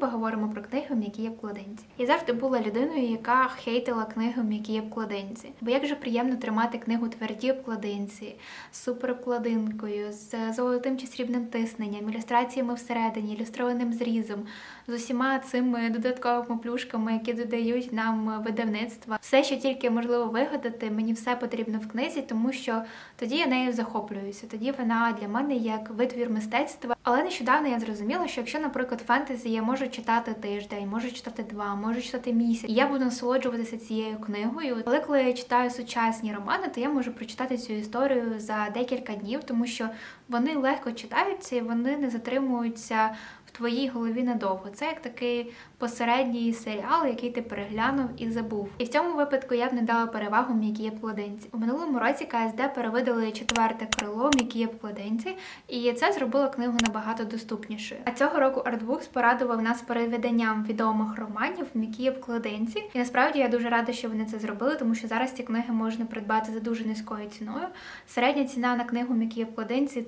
поговоримо про книги м'які обкладинці. Я завжди була людиною, яка хейтила книги м'які обкладинці. Бо як же приємно тримати книгу тверді обкладинці з суперобкладинкою, з золотим чи срібним тисненням, ілюстраціями всередині, ілюстрованим зрізом, з усіма цими додатковими плюшками, які додають нам видавництва. Все, що тільки можливо вигадати, мені все потрібно в книзі, тому що тоді я нею захоплююся. Тоді вона для мене як витвір мистецтва. Але нещодавно я зрозуміла, що якщо, наприклад, фентезі я можу читати тиждень, можу читати два, можу читати місяць, і я буду насолоджуватися цією книгою. Але коли я читаю сучасні романи, то я можу прочитати цю історію за декілька днів, тому що вони легко читаються і вони не затримуються в твоїй голові надовго. Це як такий посередній серіал, який ти переглянув і забув. І в цьому випадку я б не дала перевагу м'якій обкладинці. У минулому році КСД перевидали четверте крило м'якій обкладинці, і це зробило книгу набагато доступнішою. А цього року Artbooks порадував нас переведенням відомих романів в м'якій обкладинці. І насправді я дуже рада, що вони це зробили, тому що зараз ці книги можна придбати за дуже низькою ціною. Середня ціна на книгу в м'якій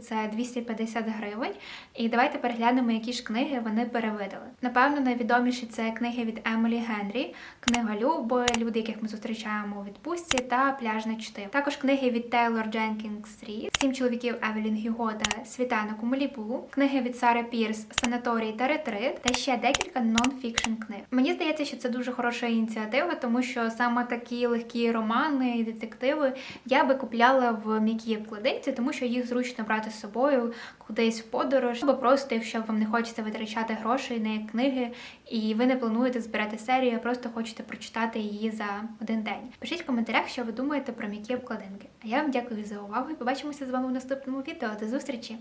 це 250 гривень. І давайте переглянемо, які ж книги вони перевидали. Напевно, найвідоміші це книги від Емілі Генрі, книга Люби, люди, яких ми зустрічаємо у відпустці, та пляжне чтиво. Також книги від Тейлор Дженкінс Рі, сім чоловіків Евелін Гюго та Світанок у Малібу, книги від Сари Пірс, Санаторій та Ретрит, та ще декілька нон-фікшн книг. Мені здається, що це дуже хороша ініціатива, тому що саме такі легкі романи і детективи я би купляла в м'якій обкладинці, тому що їх зручно брати з собою кудись в подорож, або просто, якщо вам не хочеться витрачати грошей на книги, і ви не плануєте збирати серію, а просто хочете прочитати її за один день. Пишіть в коментарях, що ви думаєте про м'які обкладинки. А я вам дякую за увагу і побачимося з вами в наступному відео. До зустрічі!